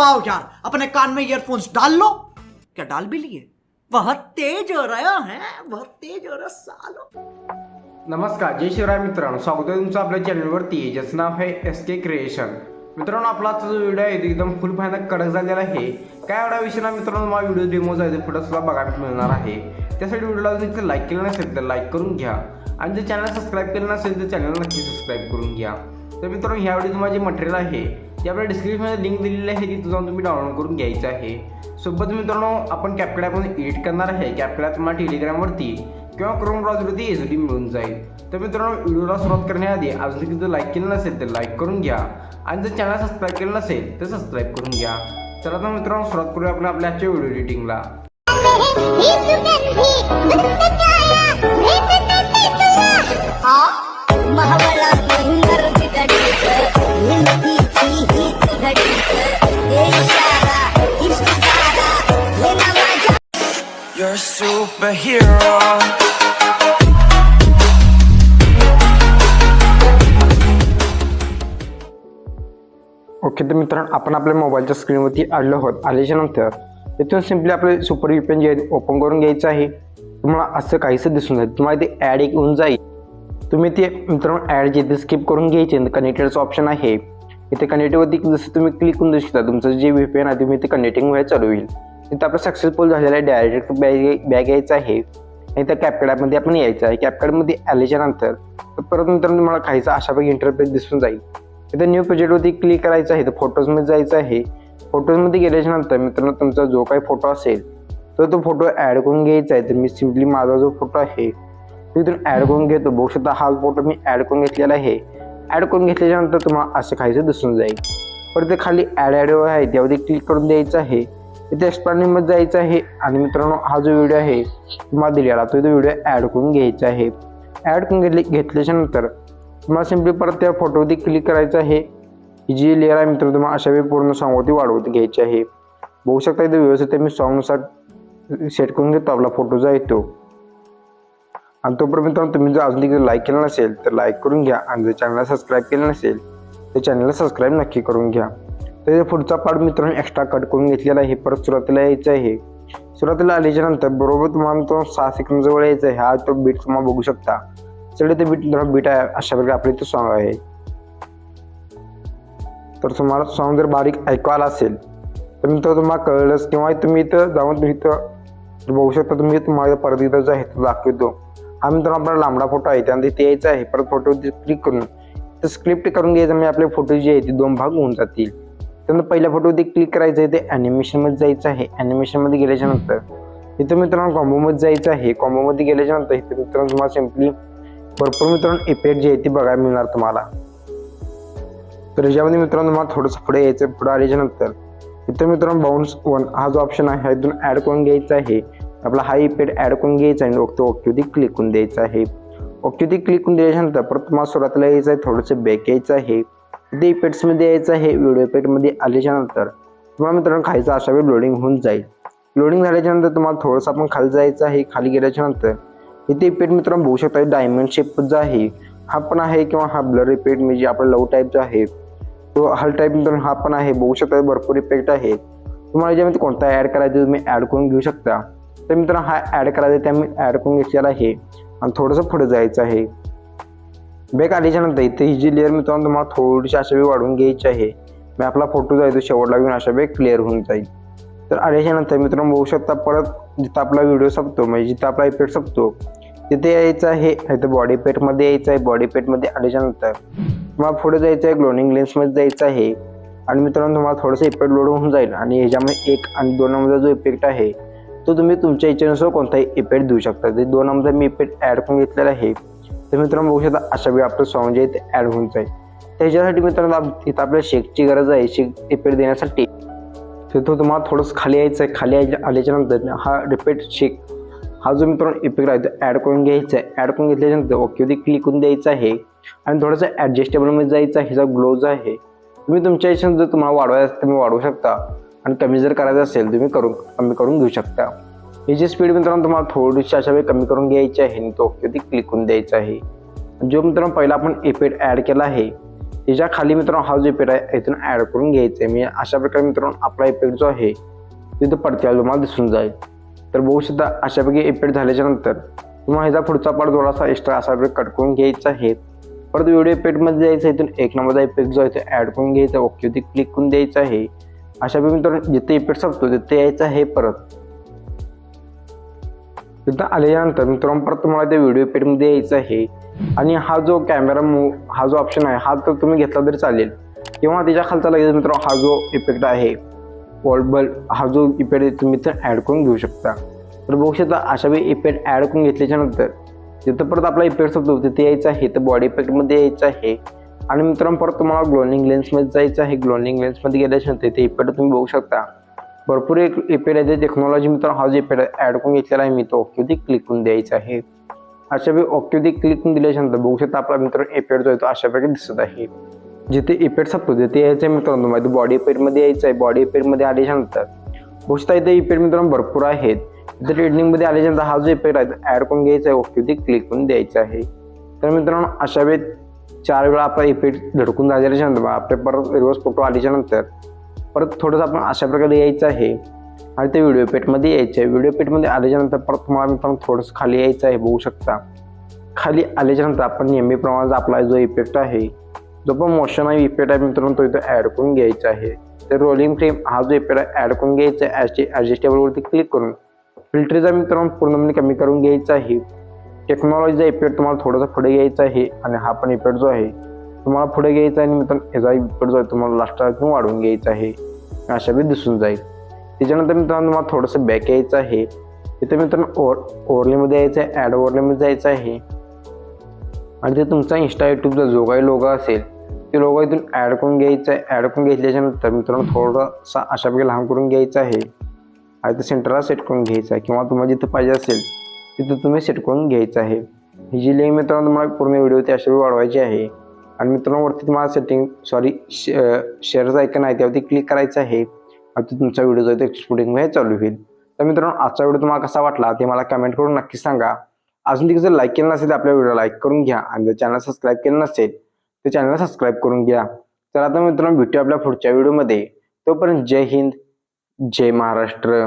आओ यार अपने कान में ईयरफोन्स डाल लो। क्या डाल भी लिए? बहुत तेज हो रहा है बहुत तेज हो रहा सालो। नमस्कार जय शिवराय मित्रांनो स्वागत आहे तुमचं आपल्या चॅनलवरती. ज्याचं नाव आहे एस के क्रिएशन मित्रांनो आपला आजचा जो व्हिडिओ आहे तो एकदम फुल फायदा कडक झालेला आहे. काय एवढा विषय ना मित्रांनो मला व्हिडिओ डेमोज आहे पुढे सुद्धा बघायला मिळणार आहे. त्यासाठी व्हिडिओला जर लाईक केलं नसेल तर लाईक करून घ्या. आणि जर चॅनल सबस्क्राईब केलं नसेल तर चॅनल नक्की सबस्क्राईब करून घ्या. तर मित्रांनो ह्यावेळी तुम्हाला जे मटेरियल आहे. ते आपल्या डिस्क्रिप्शनमध्ये लिंक दिलेली आहे तिथं जाऊन तुम्ही डाउनलोड करून घ्यायचं आहे. सोबत मित्रांनो आपण कॅपकडे आपण एडिट करणार आहे. कॅपकडे तुम्हाला टेलिग्रामवरती किंवा क्रोम ब्राउझरवरती इझिली मिळून जाईल. तर मित्रांनो व्हिडिओला सुरुवात करण्याआधी अजून जर लाईक केलं नसेल तर लाईक करून घ्या. आणि जर चॅनल सबस्क्राईब केलं नसेल तर सबस्क्राईब करून घ्या. चला तर मित्रांनो सुरुवात करूया आपण आपल्या आजच्या व्हिडिओ एडिटिंगला महाबळा You're a superhero. ओके तर मित्रांनो आपण आपल्या मोबाईलच्या स्क्रीनवरती आलो आहोत आल्याच्यानंतर. इथून सिम्पली आपले सुपर विपेन जे आहे ओपन करून घ्यायचं आहे. तुम्हाला असं काहीसं दिसून जाईल तुम्हाला ते ॲड एक येऊन जाईल. तुम्ही ते मित्रांनो ॲड जे ते स्किप करून घ्यायचे कनेक्टेडचं ऑप्शन आहे इथे कनेक्टिवरती जसं तुम्ही क्लिक करून देऊ शकता तुमचं जे व्ही पी एन आहे तुम्ही ते कनेक्टिंग व्हायला चालू होईल. इथं आपलं सक्सेसफुल झालेलं आहे डायरेक्ट बॅग बॅग यायचं आहे. आणि त्या कॅपकॅडमध्ये आपण यायचं आहे. कॅपकॅडमध्ये आल्याच्यानंतर तर परत मित्रांनो तुम्हाला काहीसा अशापैकी इंटरफेस दिसून जाईल. इथं न्यू प्रोजेक्टवरती क्लिक करायचं आहे तर फोटोजमध्ये जायचं आहे. फोटोजमध्ये गेल्याच्यानंतर मित्रांनो तुमचा जो काही फोटो असेल तर तो फोटो ॲड करून घ्यायचा आहे. तर मी सिम्पली माझा जो फोटो आहे तो इथून ॲड करून घेतो बघू शकता हा फोटो मी ॲड करून घेतलेला आहे. ॲड करून घेतल्याच्यानंतर तुम्हाला असं खायचं दिसून जाईल. परत ते खाली ॲड ॲड आहे त्यावरती क्लिक करून द्यायचं आहे. इथे एक्सपांडिंगमध्ये जायचं आहे. आणि मित्रांनो हा जो व्हिडिओ आहे तुम्हाला दिलेला तो इथे व्हिडिओ ॲड करून घ्यायचा आहे. ॲड करून घेतले घेतल्याच्यानंतर तुम्हाला सिम्पली परत त्या फोटोवरती क्लिक करायचं आहे. जी लेअर आहे मित्र तुम्हाला अशा वेळी पूर्ण सॉंगवरती वाढवत घ्यायची आहे. बघू शकता इथे व्यवस्थित मी सॉंगनुसार सेट करून घेतो आपला फोटो जो येतो आणि तोपर्यंत तुम्ही जर अजून देखील लाईक केलं नसेल तर लाईक करून घ्या. आणि जर चॅनलला सबस्क्राईब केलं नसेल तर चॅनलला सबस्क्राईब नक्की करून घ्या. तर पुढचा पार्ट मित्रांनो एक्स्ट्रा कट करून घेतलेला आहे. परत सुरुवातीला यायचं आहे. सुरुवातीला आल्याच्यानंतर बरोबर तुम्हाला तो सहा सेकंद जवळ यायचा आहे. हा तो बीट तुम्हाला बघू शकता. सगळे ते बीट बीट आहे. अशा प्रकारे आपले तो सॉंग आहे. तर तुम्हाला सॉंग जर बारीक ऐकू आला असेल तर मित्र तुम्हाला कळलंच किंवा तुम्ही इथं जाऊन तुम्ही इथं बघू शकता. तुम्ही तुम्हाला परत इथं जो आहे तो दाखवतो. हा मित्रांनो आपला लांबडा फोटो आहे त्यानंतर ते यायचं आहे. परत फोटो क्लिक करून तर स्क्रिप्ट करून घ्यायचं म्हणजे आपले फोटो जे आहे ते दोन भाग होऊन जातील. त्यानंतर पहिल्या फोटोवरती क्लिक करायचं आहे ते ॲनिमेशनमध्ये जायचं आहे. ॲनिमेशनमध्ये गेल्याच्यानंतर इथं मित्रांनो कॉम्बोमध्ये जायचं आहे. कॉम्बोमध्ये गेल्याच्यानंतर इथं मित्रांनो तुम्हाला सिम्पली भरपूर मित्रांनो इफेक्ट जे आहे ते बघायला मिळणार तुम्हाला. तर ह्याच्यामध्ये मित्रांनो तुम्हाला थोडंसं पुढे यायचं पुढे आल्याच्यानंतर इथं मित्रांनो बाउन्स वन हा जो ऑप्शन आहे हा इथून ॲड करून घ्यायचा आहे. आपला हा ईपेड ॲड करून घ्यायचा आणि ओके ओक्युदी क्लिक करून द्यायचं आहे. ओक्युदी क्लिक करून दिल्याच्यानंतर परत तुम्हाला सुरुवातीला यायचं आहे थोडंसं बॅक यायचं आहे. ते इफेक्ट्समध्ये यायचं आहे व्हिडिओ पेटमध्ये आल्याच्यानंतर तुम्हाला मित्रांनो खायचं अशा वेळी लोडिंग होऊन जाईल. लोडिंग झाल्याच्यानंतर तुम्हाला थोडंसं आपण खाली जायचं आहे. खाली गेल्याच्यानंतर इथे इफेक्ट मित्रांनो बघू शकता डायमंड शेप जो आहे हा पण आहे किंवा हा ब्लर इपेट म्हणजे आपला लव टाईपचा आहे तो हल टाईप मित्रांनो हा पण आहे. बघू शकता भरपूर इफेक्ट आहे. तुम्हाला याच्यामध्ये कोणता ॲड करायचा तुम्ही ॲड करून घेऊ शकता. तर मित्रांनो हा ॲड करायचा त्या मी ॲड करून घेतलेला आहे. आणि थोडंसं पुढे जायचं आहे. बेक आल्याच्यानंतर इथे ही जी लेअर मित्रांनो तुम्हाला थोडीशी अशा वेळी वाढवून घ्यायची आहे. मी आपला फोटो जो आहे तो शेवटला घेऊन अशा वेळी क्लिअर होऊन जाईल. तर आल्याच्यानंतर मित्रांनो बघू शकता परत जिथं आपला व्हिडिओ संपतो म्हणजे जिथं आपला इफेक्ट संपतो तिथे यायचं आहे. तर बॉडी पेटमध्ये यायचं आहे. बॉडी पेटमध्ये आल्याच्यानंतर तुम्हाला पुढे जायचं आहे ग्लोनिंग लेन्समध्ये जायचं आहे. आणि मित्रांनो तुम्हाला थोडंसं इफेक्ट लोड होऊन जाईल. आणि ह्याच्यामध्ये एक आणि दोनमध्ये जो इफेक्ट आहे तो तुम्ही तुमच्या इच्छेनुसार कोणताही इफेक्ट देऊ शकता. ते दोन नंबर मी इफेक्ट ॲड करून घेतलेला आहे. तर मित्रांनो बघू शकता अशा वेळी आपलं सॉन्ग जे आहे ते ॲड होऊन जाईल. त्याच्यासाठी मित्रांनो इथं आपल्याला शेकची गरज आहे. शेक इफेक्ट देण्यासाठी. तिथं तुम्हाला थोडंसं खाली यायचं आहे खाली यायच्या आल्याच्यानंतर हा रिपीट शेक हा जो मित्रांनो इफेक्ट आहे तो ॲड करून घ्यायचा आहे. ॲड करून घेतल्याच्यानंतर ओकेवरती क्लिक करून द्यायचं आहे. आणि थोडंसं ॲडजस्टेबलमध्ये जायचं आहे. ह्याचा ग्लोज आहे. तुम्ही तुमच्या याच्यानं जर तुम्हाला वाढवायचं तुम्ही वाढवू शकता. आणि कमी जर करायचं असेल तुम्ही करून कमी करून घेऊ शकता. याची स्पीड मित्रांनो तुम्हाला थोडीशी अशा वेळी कमी करून घ्यायची आहे आणि तो ओकेवरती क्लिक करून द्यायचा आहे. जो मित्रांनो पहिला आपण एपेड ॲड केला आहे त्याच्याखाली मित्रांनो हा जो इफेक्ट आहे इथून ॲड करून घ्यायचा आहे. मी अशा प्रकारे मित्रांनो आपला इफेक्ट जो आहे तिथं पडत्या तुम्हाला दिसून जाईल. तर बघू शकता अशापैकी इफेक्ट झाल्याच्यानंतर तुम्हाला ह्याचा पुढचा पार्ट थोडासा एक्स्ट्रा असा प्रकारे कट करून घ्यायचा आहे. परत व्हिडिओ एपेडमध्ये जायचं इथून एक नंबरचा इफेक्ट जो आहे तो ॲड करून घ्यायचा ओके ती क्लिक करून द्यायचं आहे. अशापैकी मित्रांनो जिथे इफेक्ट संपतो तिथे यायचं आहे परत. तिथं आल्यानंतर मित्रांनो परत तुम्हाला त्या व्हिडिओ इफेक्टमध्ये यायचं आहे. आणि हा जो कॅमेरा मूव हा जो ऑप्शन आहे हा तर तुम्ही घेतला तरी चालेल. किंवा त्याच्या खालचा लगेच मित्रांनो हा जो इफेक्ट आहे वॉलबल हा जो इफेक्ट तुम्ही तर ॲड करून घेऊ शकता. तर बघू शकता अशा वेळी इफेक्ट ॲड करून घेतल्याच्यानंतर जिथं परत आपला इफेक्ट संपतो तिथे यायचं आहे तर बॉडी इफेक्टमध्ये यायचं आहे. आणि मित्रांनो परत तुम्हाला ग्लोनिंग लेन्समध्ये जायचं आहे. ग्लोनिंग लेन्समध्ये गेल्याच्यानंतर ते इफेक्ट तुम्ही बघू शकता. भरपूर एक इफेक्ट आहे. टेक्नॉलॉजी मित्रांनो हा जो इफेक्ट ॲड करून घेतलेला आहे मी तो. ओक्युदी क्लिक करून द्यायचा आहे. अशा वेळी ओक्युदी क्लिक करून दिल्याच्या नंतर बघू शकता आपला मित्र इफेक्ट जो आहे तो अशा प्रकारे दिसत आहे. जिथे इफेक्ट सापतो तिथे यायचं आहे मित्रांनो तुम्हाला बॉडी इफेक्टमध्ये यायचं आहे. बॉडी इफेक्टमध्ये आल्याच्यानंतर बघू शकता इथे इफेक्ट मित्रांनो भरपूर आहेत. इथे ट्रेडिंगमध्ये आल्याच्यानंतर हा जो इफेक्ट आहे ॲड करून घ्यायचा आहे. ओक्युदी क्लिक करून द्यायचं आहे. तर मित्रांनो अशा वेळी चार वेळा आपला इफेक्ट धडकून झाल्याच्यानंतर आपले परत रिवर्स फोटो आल्याच्यानंतर परत थोडंसं आपण अशा प्रकारे यायचं आहे. आणि ते व्हिडिओ पेटमध्ये यायचं आहे व्हिडिओ पेटमध्ये आल्याच्यानंतर परत तुम्हाला मित्रांनो थोडंसं खाली यायचं आहे बघू शकता. खाली आल्याच्यानंतर आपण नेहमीप्रमाणे आपला जो इफेक्ट आहे जो पण मोशन आहे इफेक्ट आहे मित्रांनो तो इथं ॲड करून घ्यायचा आहे. तर रोलिंग फ्रेम हा जो इफेक्ट आहे ॲड करून घ्यायचा आहे. ॲडजस्टेबलवरती क्लिक करून फिल्टरचा मित्रांनो पूर्णपणे कमी करून घ्यायचा आहे. टेक्नॉलॉजीचा इफेक्ट तुम्हाला थोडासा पुढे घ्यायचा आहे आणि हा पण इफेक्ट जो आहे तुम्हाला पुढे घ्यायचा आहे आणि मित्रांनो याचा इफेक्ट जो आहे तुम्हाला लास्टला वाढवून घ्यायचा आहे. अशा बी दिसून जाईल. त्याच्यानंतर मित्रांनो तुम्हाला थोडंसं बॅक यायचं आहे. तिथे मित्रांनो ओवर ओव्हरलेमध्ये यायचं आहे ॲड ओव्हरलेमध्ये जायचं आहे. आणि ते तुमचा इन्स्टा यूट्यूबचा जो काही लोगो असेल ते लोगो इथून ॲड करून घ्यायचं आहे. ॲड करून घेतल्याच्यानंतर मित्रांनो थोडासा अशापैकी लहान करून घ्यायचं आहे. आणि ते सेंटरला सेट करून घ्यायचं आहे. किंवा तुम्हाला जिथं पाहिजे असेल तिथं तुम्ही सेट करून घ्यायचं आहे. ही जी लिंक मित्रांनो तुम्हाला पूर्ण व्हिडिओ ते अशा वाढवायची आहे. आणि मित्रांनो वरती तुम्हाला सेटिंग सॉरी शेअरचं ऐकन आहे त्यावरती क्लिक करायचं आहे. आणि तुमचा व्हिडिओ जो आहे तो एक्सपोर्टिंग हे चालू होईल. तर मित्रांनो आजचा व्हिडिओ तुम्हाला कसा वाटला ते मला कमेंट करून नक्की सांगा. अजून तिथे जर लाईक केलं नसेल तर आपल्या व्हिडिओ लाईक करून घ्या. आणि जर चॅनल सबस्क्राईब केलं नसेल तर चॅनलला सबस्क्राईब करून घ्या. तर आता मित्रांनो भेटूया आपल्या पुढच्या व्हिडिओमध्ये तोपर्यंत जय हिंद जय महाराष्ट्र.